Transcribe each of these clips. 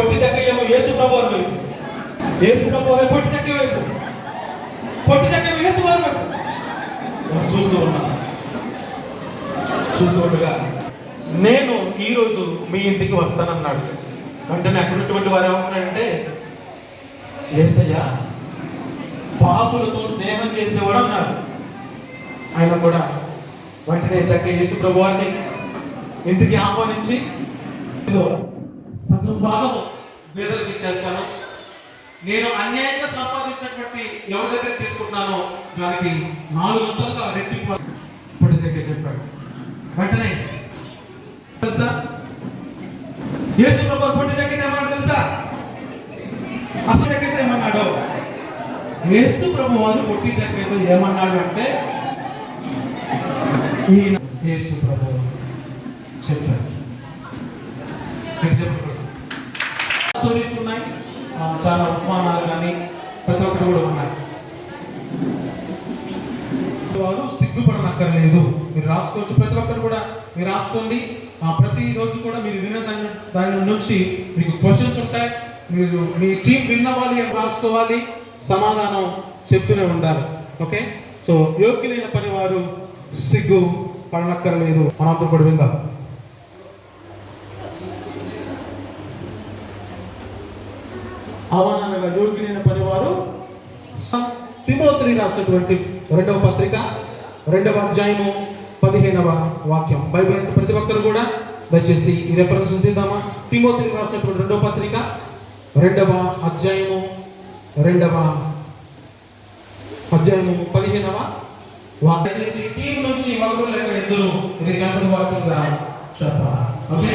పొట్టి దగ్గరేమో యేసు ప్రభు అని యేసు ప్రభు అనే పొట్టి దగ్గర వైపు పొట్టి దగ్గర యేసు వారు వైపు చూస్తూ ఉన్నా. చూస్తూ ఉండగా నేను ఈరోజు మీ ఇంటికి వస్తానన్నాడు. వెంటనే అక్కడ వారు ఏమంటున్నాడంటే ఏసయ్యా పాపులతో స్నేహం చేసేవాడు అన్నారు ఆయన కూడా వెంటనే చక్క యేసు ప్రభువాన్ని ఇంటికి ఆహ్వానించి సగం భాగము పేదలకు ఇచ్చేస్తాను. నేను అన్యాయంగా సంపాదించినటువంటి ఎవరి దగ్గర తీసుకుంటున్నానో దానికి నాలుగు వందలుగా రెట్టింపు పొట్టి దగ్గర చెప్పాడు. వెంటనే. తెలుసా? యేసు ప్రభు పొట్టి దగ్గర ఏమన్నాడు తెలుసా? అసలు దగ్గర ఏమన్నాడు? యేసు ప్రభు వారు పొట్టి దగ్గర ఏమన్నాడు అంటే ఈయన యేసు ప్రభు చెప్తారు మీరు స్టోరీస్ ఉన్నాయి. చాలా ఉపమానాలు కానీ ప్రతి ఒక్కటి కూడా ఉన్నాయి. వారు సిగ్గుపడనక్కర్లేదు. మీరు రాసుకోవచ్చు. ప్రతి ఒక్కరు కూడా మీరు రాసుకోండి. ప్రతిరోజు కూడా మీరు విన్న దాని దాని నుంచి మీకు క్వశ్చన్స్ ఉంటాయి. మీరు మీ టీం విన్న వాళ్ళు రాసుకోవాలి? సమాధానం చెప్తూనే ఉండాలి ఓకే సో యోగ్యులైన పని వారు సిగ్గు పడనక్కర్లేదు మనందరూ కూడా విందాం. అవనగా యోగ్యులైన పనివారు తిమోత్రి రాసినటువంటి రెండవ పత్రిక రెండవ అధ్యాయము పదిహేనవ వాక్యం. బైబిల్ అంటే ప్రతి ఒక్కరు కూడా దయచేసి ఈ రెఫరెన్స్ తీద్దామా? తిమోత్రి రాసినటువంటి రెండవ పత్రిక రెండవ అధ్యాయము రెండవ అధ్యాయము పదిహేనవ వాక్యం. టీం నుంచి ఒకరు లేక ఇద్దరు ఇది గంటల వాక్యంగా చెప్పాలి? ఓకే?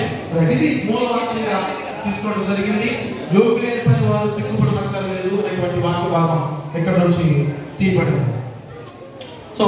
ఇది మూల వాక్యంగా తీసుకోవడం జరిగింది. యోగులైన వారు సిగ్గుపడనక్కర్లేదు అనేటువంటి వాక్య భాగం ఇక్కడ నుంచి తీయబడింది? సో